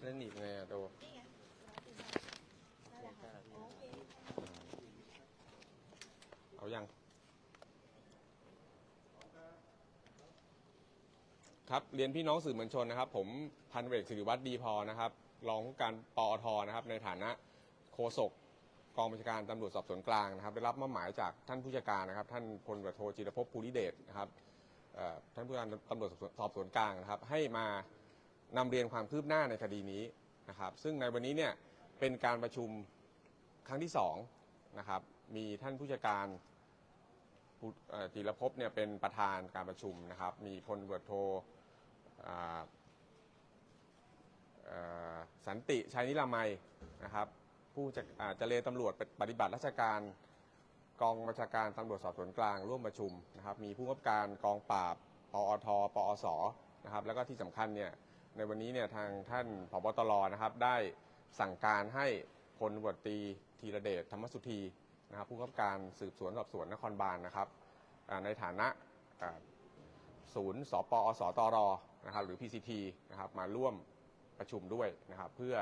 แล้วหนีบไงอะโดนี่ไงนั่นแหละค่ะโอเคเอายัง ครับเรียนพี่น้องสื่อมวลชนนะครับ ผมพันเวกสิริวัตรดีพอนะครับ รองผู้การปอทนะครับ ในฐานะโฆษกกองบัญชาการตำรวจสอบสวนกลางนะครับ ได้รับมอบหมายจากท่านผู้จัดการนะครับ ท่านพลตำรวจโทจิรภพภูริเดชนะครับเอ่อท่านผู้การตำรวจสอบสวนกลางนะครับ ให้มา นำเรียนความคืบหน้าในคดีนี้นะครับ ซึ่งในวันนี้เนี่ยเป็นการประชุมครั้งที่สองนะครับ มีท่านผู้จัดการจิรภพเนี่ยเป็นประธานการประชุมนะครับ มีพลตำรวจโทสันติชัยนิรามัยนะครับผู้จะอ่าเจรตำรวจปฏิบัติราชการกองบัญชาการตำรวจสอบสวนกลางร่วมประชุมนะครับ มีผู้กำกับการกองปราบปอทปอสนะครับ แล้วก็ที่สำคัญเนี่ย ในวันนี้เนี่ยทางท่านผบตรนะครับ ได้สั่งการให้พลตำรวจตรีธีรเดชธรรมสุธีนะครับผู้กำกับการสืบสวนสอบสวนนครบาลนะครับอ่าในฐานะอ่าศูนย์สปอสตรนะครับหรือ PCT นะครับมาร่วมประชุมด้วยนะครับ เพื่อ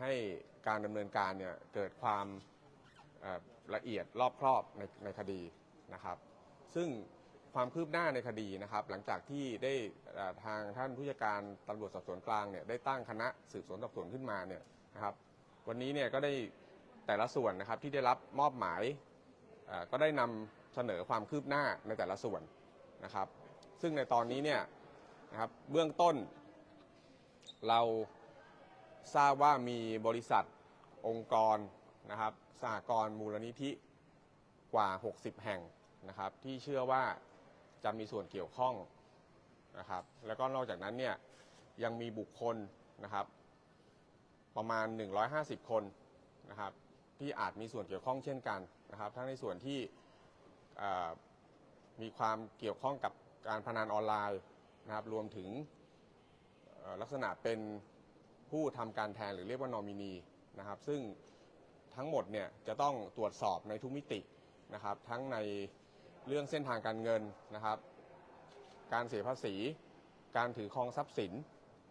ให้การดำเนินการเนี่ยเกิดความเอ่อละเอียดรอบครอบในในคดีนะครับ ซึ่ง ความคืบหน้าในคดีนะครับ หลังจากที่ได้ทางท่านผู้จัดการตำรวจสอบสวนกลางเนี่ยได้ตั้งคณะสืบสวนสอบสวนขึ้นมาเนี่ยนะครับ วันนี้เนี่ยก็ได้แต่ละส่วนนะครับที่ได้รับมอบหมายก็ได้นำเสนอความคืบหน้าในแต่ละส่วนนะครับ ซึ่งในตอนนี้เนี่ยนะครับเบื้องต้น เราทราบว่ามีบริษัทองค์กรนะครับสหกรณ์มูลนิธิกว่า 60 แห่งนะครับ ที่เชื่อว่า จะมีส่วนเกี่ยวข้องนะครับ แล้วก็นอกจากนั้นเนี่ยยังมีบุคคลนะครับ ประมาณ 150 คนนะครับ ที่อาจมีส่วนเกี่ยวข้องเช่นกันนะครับ ทั้งในส่วนที่มีความเกี่ยวข้องกับการพนันออนไลน์นะครับ รวมถึงลักษณะเป็นผู้ทำการแทนหรือเรียกว่านอมินีนะครับ ซึ่งทั้งหมดเนี่ยจะต้องตรวจสอบในทุกมิตินะครับ ทั้งใน เรื่องเส้นทางการเงินนะครับ การเสียภาษี การถือครองทรัพย์สิน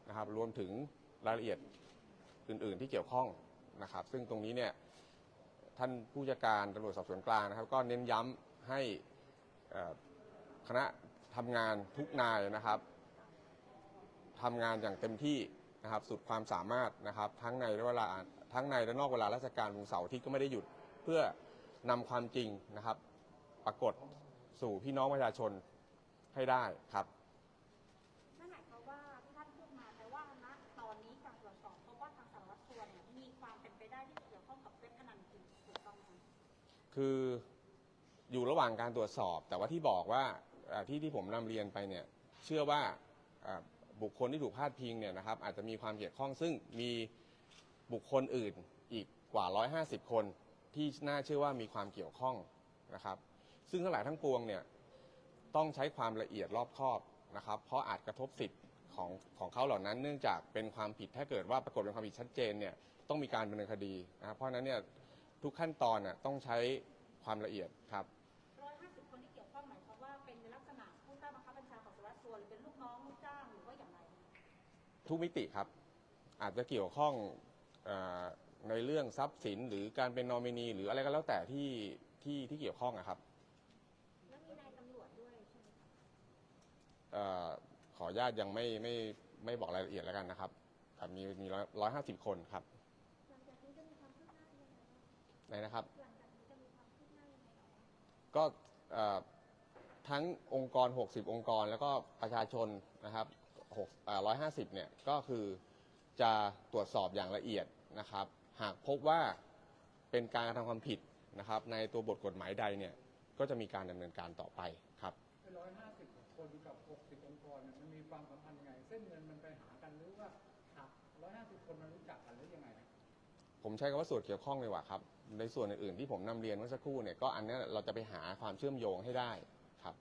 นะครับ รวมถึงรายละเอียดอื่น ๆ ที่เกี่ยวข้องนะครับ ซึ่งตรงนี้เนี่ยท่านผู้จัดการตำรวจสอบสวนกลางนะครับ ก็เน้นย้ำให้คณะทำงานทุกนายนะครับทำงานอย่างเต็มที่นะครับ สุดความสามารถนะครับทั้งในเวลาทั้งในและนอกเวลาราชการวันเสาร์ที่ก็ไม่ได้หยุดเพื่อนำความจริงนะครับ ปรากฏ สู่พี่น้องประชาชนให้ได้ครับ นั่นหมายความว่าที่ท่านพูดมาแต่ว่าณตอนนี้การตรวจสอบเพราะว่าทางสารวัตรสัวเนี่ยมีความเป็นไปได้ที่จะเกี่ยวข้องกับเว็บพนันจริงถูกต้องไหมคืออยู่ระหว่างการตรวจสอบ แต่ว่าที่บอกว่าเอ่อที่ที่ผมนำเรียนไปเนี่ยเชื่อว่าเอ่อบุคคลที่ถูกพาดพิงเนี่ยนะครับอาจจะมีความเกี่ยวข้องซึ่งมีบุคคลอื่นอีกกว่า 150 คนที่น่าเชื่อว่ามีความเกี่ยวข้องนะครับ ซึ่งทั้งหลายทั้งปวงเนี่ยต้องใช้ความละเอียดรอบคอบนะครับ เพราะอาจกระทบสิทธิ์ของของเขาเหล่านั้น เนื่องจากเป็นความผิดถ้าเกิดว่าปรากฏเป็นความผิดชัดเจนเนี่ยต้องมีการดำเนินคดีนะครับเพราะฉะนั้นเนี่ยทุกขั้นตอนน่ะต้องใช้ความละเอียดครับร้อยห้าสิบคนที่เกี่ยวข้องหมายความว่าเป็นในลักษณะผู้ใต้บังคับบัญชาของสารวัตรสัวหรือเป็นลูกน้องลูกจ้างหรือว่าอย่างไร ทุกมิติครับ อาจจะเกี่ยวข้องเออในเรื่องทรัพย์สินหรือการเป็นนอมินีหรืออะไรก็แล้วแต่ที่ที่ที่เกี่ยวข้องอะครับ แล้วมีนายตำรวจด้วยใช่ไหมคะ เออขออนุญาตยังไม่ไม่ไม่บอกรายละเอียดแล้วกันนะครับแต่มีมีร้อยห้าสิบคนครับหลังจากนี้จะมีความคืบหน้ายังไงบ้างไหนนะครับ หลังจากนี้จะมีความคืบหน้ายังไงบ้างก็เอ่อทั้งองค์กร 60 องค์กร แล้วก็ประชาชนนะครับ6 150 เนี่ย ก็คือจะตรวจสอบอย่างละเอียดนะครับ หากพบว่าเป็นการกระทำความผิดนะครับ ในตัวบทกฎหมายใดเนี่ย ก็จะมีการดำเนินการต่อไปครับ ร้อยห้าสิบคนกับ เส้นเงินมันไปหากันหรือว่าหักร้อยห้าสิบคนมันรู้จักกันหรือยังไงผมใช้คำว่าส่วนเกี่ยวข้องเลยว่าครับ ในส่วนอื่นๆที่ผมนำเรียนเมื่อสักครู่เนี่ยก็อันเนี้ยเราจะไปหาความเชื่อมโยงให้ได้ครับ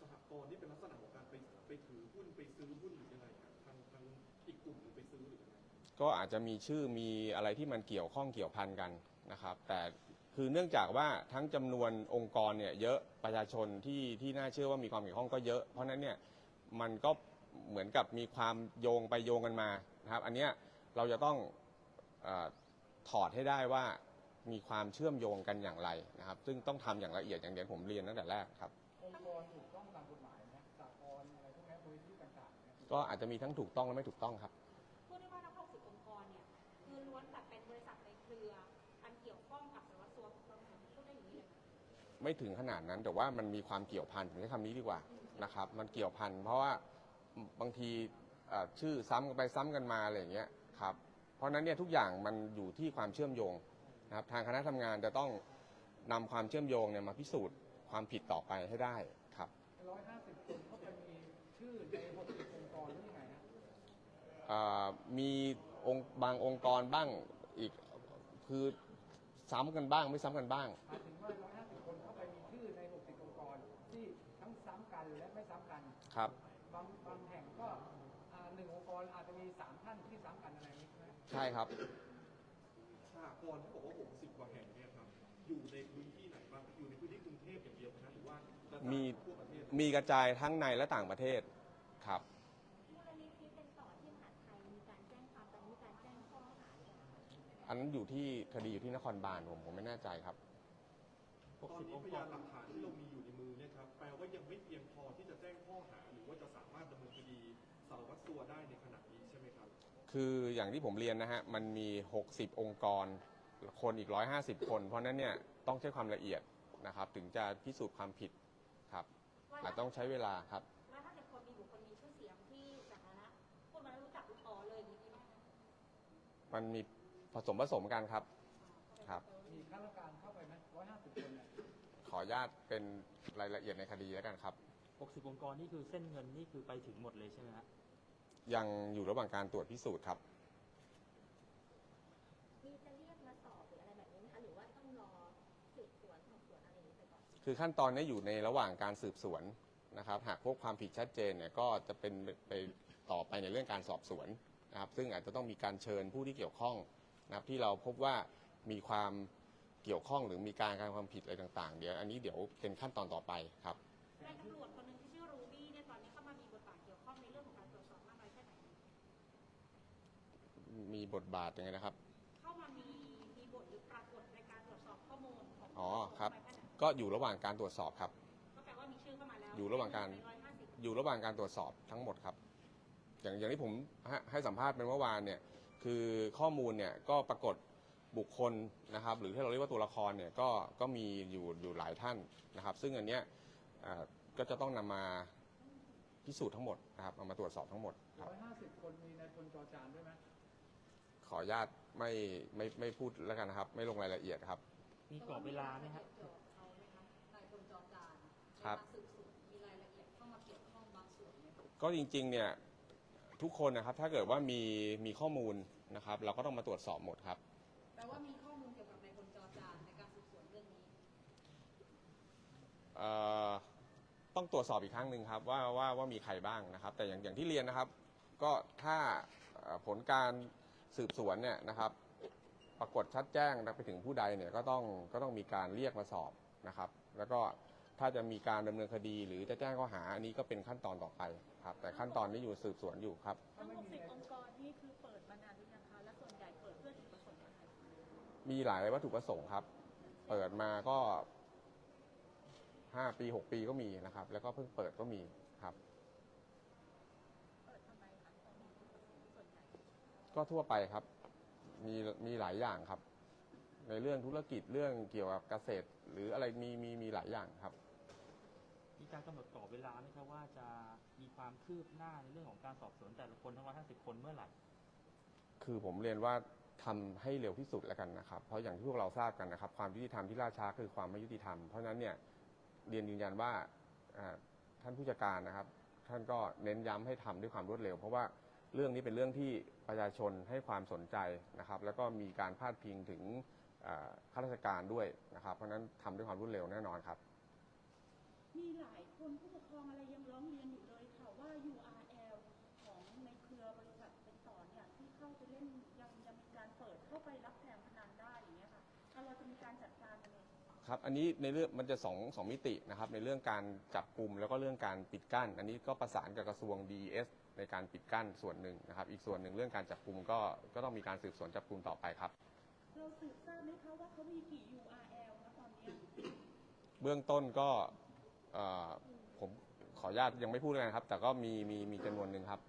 สหกรณ์นี่เป็นลักษณะของการไปไปถือหุ้นไปซื้อหุ้นหรือยังไงครับทางทางอีกกลุ่มหนึ่งไปซื้อหรือยังไงก็อาจจะมีชื่อมีอะไรที่มันเกี่ยวข้องเกี่ยวพันกันนะครับ แต่คือเนื่องจากว่าทั้งจำนวนองค์กรเนี่ยเยอะประชาชนที่ที่น่าเชื่อว่ามีความเกี่ยวข้องก็เยอะ เพราะฉะนั้นเนี่ยมันก็ เหมือนกับมีความโยงไปโยงกันมานะครับอันเนี้ยเราจะต้องเออถอดให้ได้ว่ามีความเชื่อมโยงกันอย่างไรนะครับ ซึ่งต้องทำอย่างละเอียดอย่างเดียวผมเรียนตั้งแต่แรกครับ องค์กรถูกต้องตามกฎหมายไหมสากลอะไรพวกนี้มูลนิธิต่างๆเนี่ยก็อาจจะมีทั้งถูกต้องและไม่ถูกต้องครับ พูดได้ว่าทั้ง60องค์กรเนี่ยคือล้วนแต่เป็นบริษัทในเครือ อันเกี่ยวข้องกับสารวัตรสัวถูกต้องไหมพูดได้อย่างนี้เลยไหมไม่ถึงขนาดนั้นแต่ว่ามันมีความเกี่ยวพันผมใช้คำนี้ดีกว่านะครับ มันเกี่ยวพันเพราะว่า บางทีเอ่อชื่อซ้ำกันไปซ้ำกันมาอะไรอย่างเงี้ยครับเพราะฉะนั้นเนี่ยทุกอย่างมันอยู่ที่ความเชื่อมโยงนะครับทางคณะทำงานจะต้องนำความเชื่อมโยงเนี่ยมาพิสูจน์ความผิดต่อไปให้ได้ครับ ร้อยห้าสิบคนเข้าไปมีชื่อในหกสิบองค์กรหรือยังไงฮะเอ่อมีองค์บางองค์กรบ้างอีกคือซ้ำกันบ้างไม่ซ้ำกันบ้าง หมายถึงว่าร้อยห้าสิบคนเข้าไปมีชื่อในหกสิบองค์กรที่ทั้งซ้ำกันและไม่ซ้ำกัน ครับ บางบางแห่งก็อ่าหนึ่งองค์กรอาจจะ มีสามท่านที่ซ้ำกันอะไรอย่างนี้ใช่ไหมใช่ครับ สหกรณ์ที่บอกว่า60กว่าแห่งเนี่ยครับ อยู่ในพื้นที่ไหนบ้าง อยู่ในพื้นที่กรุงเทพอย่างเดียวนะหรือว่ากระจายมี ทั่วประเทศมีกระจายทั้งในและต่างประเทศครับ มูลนิธิเป็นต่อที่มหาดไทยมีการแจ้งความตอนนี้มีการแจ้งข้อหาหรือยังคะอันนั้นอยู่ที่คดีอยู่ที่นครบาลผมผมไม่แน่ใจครับ ตอนนี้พยานหลักฐานที่เรามีอยู่ในมือเนี่ยครับ แปลว่ายังไม่เพียงพอที่จะแจ้งข้อหา หรือว่าจะสามารถดำเนินคดีสารวัตรสัวได้ในขณะนี้ใช่ไหม ครับคืออย่างที่ผมเรียนนะฮะมันมี 60 องค์กร คนอีก 150 คน เพราะฉะนั้นเนี่ยต้องใช้ความละเอียดนะครับ ถึงจะพิสูจน์ความผิดครับอาจต้องใช้เวลาครับว่าถ้าเกิดคนมีบุคคลมีชื่อเสียงที่สาธารณะพูดมาแล้วรู้จักรู้ต่อเลยอย่างนี้ไหมคะมันมีผสมผสมกันครับครับ มีข้าราชการเข้าไปไหมร้อยห้าสิบคนเนี่ยขออนุญาตเป็นรายละเอียดในคดีแล้วกันครับ 60 องค์กรนี่คือเส้นเงินนี่คือไปถึงหมดเลยใช่ไหมฮะ ยังอยู่ระหว่างการตรวจพิสูจน์ครับ มีจะเรียกมาสอบหรืออะไรแบบนี้ไหมคะหรือว่าต้องรอสืบสวนสอบสวนอะไรอย่างนี้ไปก่อนคือขั้นตอนนี้อยู่ในระหว่างการสืบสวนนะครับ หากพบความผิดชัดเจนเนี่ยก็จะเป็นไปต่อไปในเรื่องการสอบสวนนะครับ ซึ่งอาจจะต้องมีการเชิญผู้ที่เกี่ยวข้องนะครับที่เราพบว่ามีความเกี่ยวข้องหรือมีการการความผิดอะไรต่างๆ เดี๋ยวอันนี้เดี๋ยวเป็นขั้นตอนต่อไปครับ มีบทบาทยังไงนะครับ เข้ามามีมีบทหรือปรากฏในการตรวจสอบข้อมูลของอ๋อครับไปแค่ไหนก็อยู่ระหว่างการตรวจสอบครับ ก็แปลว่ามีชื่อเข้ามาแล้วอยู่ระหว่างการ ใน150อยู่ระหว่างการตรวจสอบทั้งหมดครับ อย่างอย่างที่ผมให้ให้สัมภาษณ์เป็นเมื่อวานเนี่ย คือข้อมูลเนี่ยก็ปรากฏบุคคลนะครับ หรือที่เราเรียกว่าตัวละครเนี่ยก็ก็มีอยู่อยู่หลายท่านนะครับ ซึ่งอันเนี้ยเอ่อก็จะต้องนำมาพิสูจน์ทั้งหมดนะครับเอามาตรวจสอบทั้งหมดครับ ร้อยห้าสิบคนมีในายพลจอจานด้วยไหมข ออนุญาตไม่ไม่ไม่พูดแล้วกันนะครับ ไม่ลงรายละเอียดครับ มีกรอบเวลาไหมฮะเขาไหมคะนายพลจอจานครับ ในกาสืบสวนมีรายละเอียดเข้ามาเกี่ยวข้องบางส่วนไหมคะก็จริงๆเนี่ยทุกคนนะครับถ้าเกิดว่ามีมีข้อมูลนะครับ เราก็ต้องมาตรวจสอบหมดครับ แปลว่ามีข้อมูลเกี่ยวกับนายพลจอจานในการสืบสวนเรื่องนี้ เอ่อต้องตรวจสอบอีกครั้งหนึ่งครับว่าว่าว่ามีใครบ้างนะครับ แต่อย่างอย่างที่เรียนนะครับ ก็ถ้าเอ่อผลการ สืบสวนเนี่ยนะครับ ปรากฏชัดแจ้งไปถึงผู้ใดเนี่ยก็ต้องก็ต้องมีการเรียกมาสอบนะครับ แล้วก็ถ้าจะมีการดำเนินคดีหรือจะแจ้งข้อหาอันนี้ก็เป็นขั้นตอนต่อไปครับ แต่ขั้นตอนนี้อยู่สืบสวนอยู่ครับทั้ง60องค์กรนี่คือเปิดมานานหรือยังคะและส่วนใหญ่เปิดเพื่อจุดประสงค์อะไรมีหลายวัตถุประสงค์ครับ เปิดมาก็ห้าปีหกปีก็มีนะครับ แล้วก็เพิ่งเปิดก็มีครับ เปิดทำไมคะตอนนี้จุดประสงค์ส่วนใหญ่ ก็ทั่วไปครับ มีมีหลายอย่างครับ ในเรื่องธุรกิจเรื่องเกี่ยวกับเกษตร หรืออะไรมีมีมีหลายอย่างครับ มีการกำหนดกรอบเวลาไหมครับว่าจะมีความคืบหน้าในเรื่องของการสอบสวนแต่ละคนทั้ง150คนเมื่อไหร่ คือผมเรียนว่าทำให้เร็วที่สุดแล้วกันนะครับ เพราะอย่างที่พวกเราทราบกันนะครับ ความยุติธรรมที่ล่าช้าคือความไม่ยุติธรรม เพราะฉะนั้นเนี่ยเรียนยืนยันว่าอ่าท่านผู้จัดการนะครับ ท่านก็เน้นย้ำให้ทำด้วยความรวดเร็ว เพราะว่า เรื่องนี้เป็นเรื่องที่ประชาชนให้ความสนใจนะครับ แล้วก็มีการพาดพิงถึงอ่าข้าราชการด้วยนะครับ เพราะฉะนั้นทำด้วยความรวดเร็วแน่นอนครับ มีหลายคนผู้ปกครองอะไรยังร้องเรียนอยู่เลยค่ะว่า URL ของในเครือบริษัทเป็นต่อเนี่ยที่เข้าไปเล่นยังยังมีการเปิดเข้าไปรับแทงพนันได้อย่างเงี้ยค่ะแล้วเราจะมีการจัดการยังไงครับ อันนี้ในเรื่องมันจะสองสองมิตินะครับ ในเรื่องการจับกลุ่มแล้วก็เรื่องการปิดกั้น อันนี้ก็ประสานกับกระทรวง DES ในการปิดกั้นส่วนหนึ่งนะครับ อีกส่วนหนึ่งเรื่องการจับกลุ่มก็ก็ต้องมีการสืบสวนจับกลุ่มต่อไปครับ เราสืบทราบไหมคะว่าเขามีกี่ URL นะตอนเนี้ยเบื้องต้นก็เอ่อผมขออนุญาตยังไม่พูดเลยนะครับ แต่ก็มีมีมีจำนวนหนึ่งครับ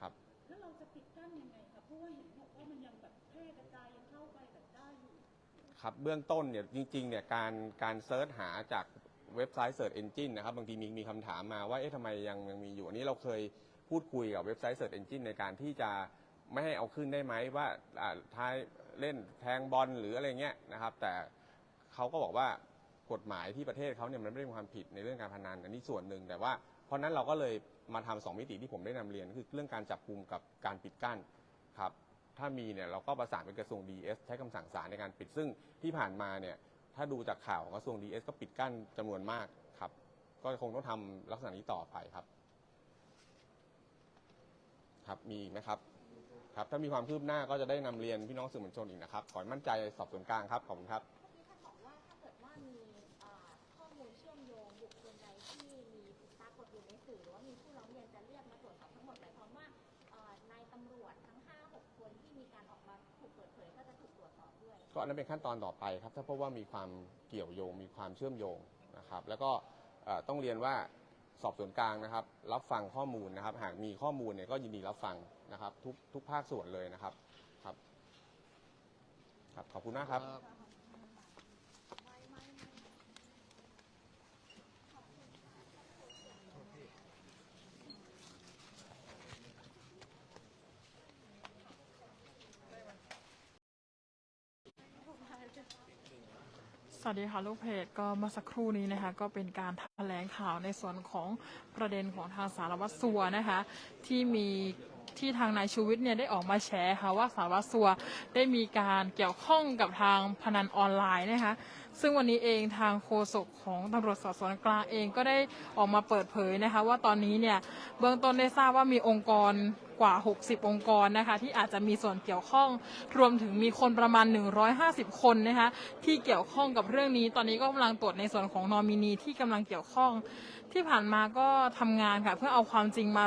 ครับ แล้วเราจะปิดกั้นยังไงคะเพราะว่าเห็นบอกว่ามันยังแบบแพร่กระจายยังเข้าไปแบบได้อยู่ ครับเบื้องต้นเนี่ยจริงๆเนี่ยการการเซิร์ชหาจากเว็บไซต์ Search Engine นะครับบางทีมีมีคำถามมาว่าเอ๊ะทำไมยังยังมีอยู่อันนี้เราเคย พูดคุยกับเว็บไซต์ Search Engine ในการที่จะไม่ให้เอาขึ้นได้ไหมว่าท้ายเล่นแทงบอลหรืออะไรเงี้ยนะครับ แต่เขาก็บอกว่ากฎหมายที่ประเทศเขาเนี่ยมันไม่ได้มีความผิดในเรื่องการพนันอันนี้ส่วนหนึ่งแต่ว่าเพราะนั้นเราก็เลยมาทำสองมิติที่ผมได้นำเรียนคือเรื่องการจับกลุ่มกับการปิดกั้นครับถ้ามีเนี่ยเราก็ประสานไปกระทรวงดีเอสใช้คำสั่งศาลในการปิดซึ่งที่ผ่านมาเนี่ยถ้าดูจากข่าวของกระทรวงดีเอสก็ปิดกั้นจำนวนมากครับก็คงต้องทำลักษณะนี้ต่อไปครับ ครับมีอีกไหมครับครับ ถ้ามีความคืบหน้าก็จะได้นำเรียนพี่น้องสื่อมวลชนอีกนะครับ ขอให้มั่นใจสอบสวนกลางครับขอบคุณครับท่านบอกว่าถ้าเกิดว่ามีข้อมูลเชื่อมโยงบุคคลใดที่มีปรากฏอยู่ในสื่อหรือว่ามีผู้ร้องเรียนจะเรียกมาตรวจสอบทั้งหมดหมายความว่าเอ่อนายตำรวจทั้ง5-6คนที่มีการออกมาถูกเปิดเผยก็จะถูกตรวจสอบด้วยก็อันนั้นเป็นขั้นตอนต่อไปครับ ถ้าพบว่ามีความเกี่ยวโยง มีความเชื่อมโยงนะครับ แล้วก็ต้องเรียนว่า สอบสวนกลางนะครับ รับฟังข้อมูลนะครับ หากมีข้อมูลเนี่ยก็ยินดีรับฟังนะครับ ทุกทุกภาคส่วนเลยนะครับครับ ครับขอบคุณมากครับ สวัสดีค่ะลูกเพจก็เมื่อสักครู่นี้นะคะก็เป็นการแถลงข่าวในส่วนของประเด็นของทางสารวัตรสัวนะคะที่มีที่ทางนายชูวิทย์เนี่ยได้ออกมาแฉค่ะว่าสารวัตรสัวได้มีการเกี่ยวข้องกับทางพนันออนไลน์นะคะซึ่งวันนี้เองทางโฆษกของตำรวจสอบสวนกลางเองก็ได้ออกมาเปิดเผยนะคะว่าตอนนี้เนี่ยเบื้องต้นได้ทราบว่ามีองค์กร กว่า 60 องค์กรนะคะ ที่อาจจะมีส่วนเกี่ยวข้อง รวมถึงมีคนประมาณ 150 คนนะคะ ที่เกี่ยวข้องกับเรื่องนี้ ตอนนี้ก็กำลังตรวจในส่วนของนอมินีที่กำลังเกี่ยวข้อง ที่ผ่านมาก็ทำงานค่ะ เพื่อเอาความจริงมา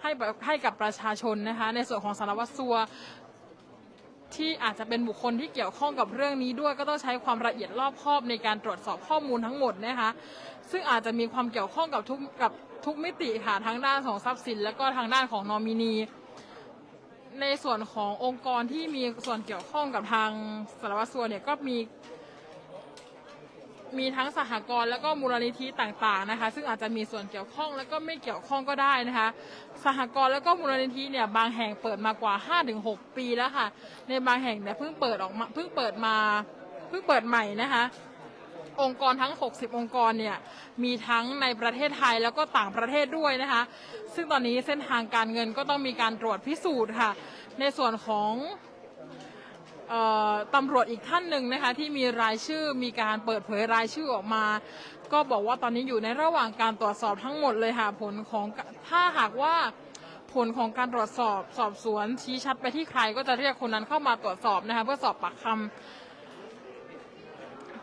ให้ให้กับประชาชนนะคะ ในส่วนของสารวัตรสัวที่อาจจะเป็นบุคคลที่เกี่ยวข้องกับเรื่องนี้ด้วยก็ต้องใช้ความละเอียดรอบคอบในการตรวจสอบข้อมูลทั้งหมดนะคะ ซึ่งอาจจะมีความเกี่ยวข้องกับทุกกับ ทุกมิติค่ะทั้งด้านของทรัพย์สิน และก็ทางด้านของนอมินี ในส่วนขององค์กรที่มีส่วนเกี่ยวข้องกับทางสารวัตรสัวเนี่ยก็มีมีทั้งสหกรณ์แล้วก็มูลนิธิต่างๆนะคะ ซึ่งอาจจะมีส่วนเกี่ยวข้องแล้วก็ไม่เกี่ยวข้องก็ได้นะคะ สหกรณ์แล้วก็มูลนิธิเนี่ยบางแห่งเปิดมากว่า 5-6 ปีแล้วค่ะ ในบางแห่งเนี่ยเพิ่งเปิดออกมาเพิ่งเปิดมาเพิ่งเปิดใหม่นะคะ องค์กรทั้ง 60 องค์กรเนี่ยมีทั้งในประเทศไทยแล้วก็ต่างประเทศด้วยนะคะ ซึ่งตอนนี้เส้นทางการเงินก็ต้องมีการตรวจพิสูจน์ค่ะ ในส่วนของออตำรวจอีกท่านหนึ่งนะคะที่มีรายชื่อมีการเปิดเผยรายชื่อออกมา ก็บอกว่าตอนนี้อยู่ในระหว่างการตรวจสอบทั้งหมดเลยค่ะผลของถ้าหากว่าผลของการตรวจสอบสอบสวนชี้ชัดไปที่ใครก็จะเรียกคนนั้นเข้ามาตรวจสอบนะคะเพื่อสอบปากคำ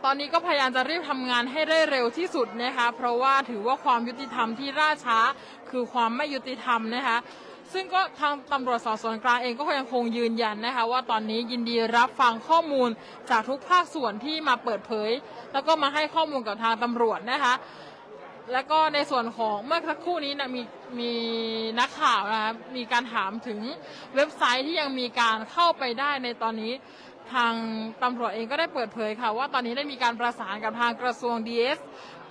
ตอนนี้ก็พยายามจะรีบทำงานให้ได้เร็วที่สุดนะคะ เพราะว่าถือว่าความยุติธรรมที่ล่าช้า คือความไม่ยุติธรรมนะคะซึ่งก็ทางตำรวจสอบสวนกลางเองก็ยังคงยืนยันนะคะ ว่าตอนนี้ยินดีรับฟังข้อมูลจากทุกภาคส่วนที่มาเปิดเผย แล้วก็มาให้ข้อมูลกับทางตำรวจนะคะ แล้วก็ในส่วนของเมื่อสักครู่นี้นะมีมีนักข่าวนะคะมีการถามถึงเว็บไซต์ที่ยังมีการเข้าไปได้ในตอนนี้ ทางตำรวจเองก็ได้เปิดเผยค่ะว่าตอนนี้ได้มีการประสานกับทางกระทรวง DS เอส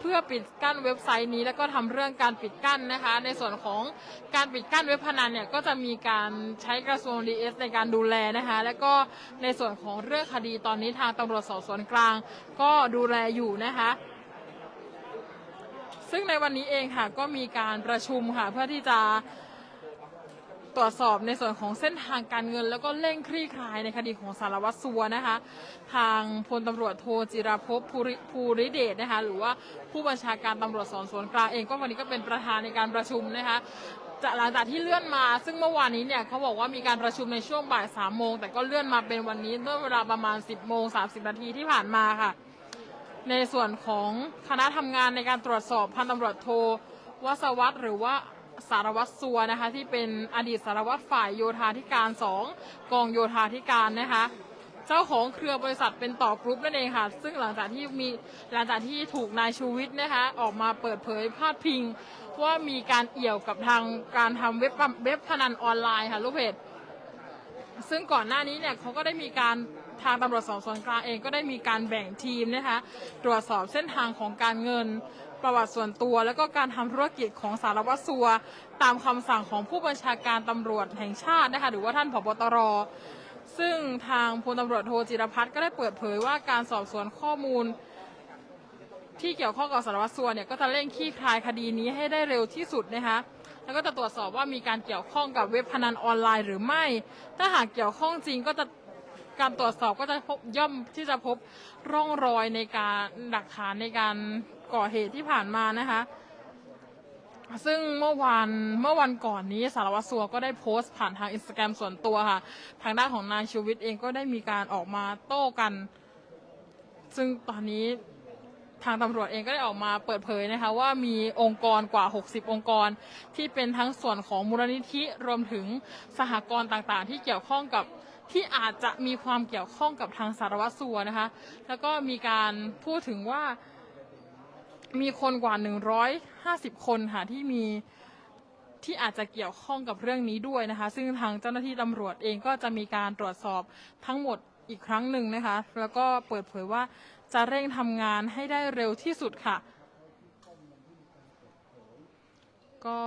เพื่อปิดกั้นเว็บไซต์นี้แล้วก็ทำเรื่องการปิดกั้นนะคะ ในส่วนของการปิดกั้นเว็บพนันเนี่ยก็จะมีการใช้กระทรวง DS ในการดูแลนะคะ แล้วก็ในส่วนของเรื่องคดีตอนนี้ทางตำรวจสอบสวนกลาง ก็ดูแลอยู่นะคะซึ่งในวันนี้เองค่ะก็มีการประชุมค่ะเพื่อที่จะ ตรวจสอบในส่วนของเส้นทางการเงิน แล้วก็เร่งคลี่คลายในคดีของสารวัตรสัวนะคะ ทางพลตำรวจโทจิราภพภูริภูริเดชนะคะ หรือว่าผู้บัญชาการตำรวจสอบสวนกลางเองก็วันนี้ก็เป็นประธานในการประชุมนะคะจะหลังจากที่เลื่อนมา ซึ่งเมื่อวานนี้เนี่ยเขาบอกว่ามีการประชุมในช่วงบ่ายสามโมงแต่ก็เลื่อนมาเป็นวันนี้เมื่อเวลาประมาณ 10โมง30นาทีที่ผ่านมาค่ะ ในส่วนของคณะทำงานในการตรวจสอบพันตำรวจโทวสวัตรหรือว่า สารวัตรสัวนะคะ ที่เป็นอดีตสารวัตรฝ่ายโยธาธิการสองกองโยธาธิการนะคะเจ้าของเครือบริษัทเป็นต่อกรุ๊ปนั่นเองค่ะ ซึ่งหลังจากที่มีหลังจากที่ถูกนายชูวิทย์นะคะ ออกมาเปิดเผยพาดพิง ว่ามีการเอี่ยวกับทางการทำเว็บเว็บพนันออนไลน์ค่ะลูกเพจ ซึ่งก่อนหน้านี้เนี่ยเขาก็ได้มีการทางตำรวจสอบสวนกลางเองก็ได้มีการแบ่งทีมนะคะตรวจสอบเส้นทางของการเงินประวัติส่วนตัว แล้วก็การทำธุรกิจของสารวัตรสัว ตามคำสั่งของผู้บัญชาการตำรวจแห่งชาตินะคะหรือว่าท่านผบตรซึ่งทางพลตำรวจโทจิรพัฒน์ก็ได้เปิดเผยว่าการสอบสวนข้อมูล ที่เกี่ยวข้องกับสารวัตรสัวเนี่ยก็จะเร่งคลี่คลายคดีนี้ให้ได้เร็วที่สุดนะคะ แล้วก็จะตรวจสอบว่ามีการเกี่ยวข้องกับเว็บพนันออนไลน์หรือไม่ ถ้าหากเกี่ยวข้องจริงก็จะการตรวจสอบก็จะพบย่อมที่จะพบร่องรอยในการหลักฐานในการก่อเหตุที่ผ่านมานะคะ ซึ่งเมื่อวานเมื่อวันก่อนนี้สารวัตรสัวก็ได้โพสต์ผ่านทางอินสตาแกรมส่วนตัวค่ะ ทางด้านของนายชูวิทย์เองก็ได้มีการออกมาโต้กัน ซึ่งตอนนี้ ทางตำรวจเองก็ได้ออกมาเปิดเผยนะคะว่ามีองค์กรกว่า 60 องค์กร ที่เป็นทั้งส่วนของมูลนิธิรวมถึงสหกรณ์ต่างๆ ที่เกี่ยวข้องกับที่อาจจะมีความเกี่ยวข้องกับทางสารวัตรสัวนะคะ แล้วก็มีการพูดถึงว่ามีคนกว่า 150 คนค่ะที่มีที่อาจจะเกี่ยวข้องกับเรื่องนี้ด้วยนะคะ ซึ่งทางเจ้าหน้าที่ตำรวจเองก็จะมีการตรวจสอบทั้งหมดอีกครั้งหนึ่งนะคะ แล้วก็เปิดเผยว่า จะเร่งทำงานให้ได้เร็วที่สุดค่ะ ก็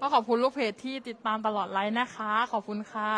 ก็ขอบคุณลูกเพจที่ติดตามตลอดไลฟ์นะคะ ขอบคุณค่ะ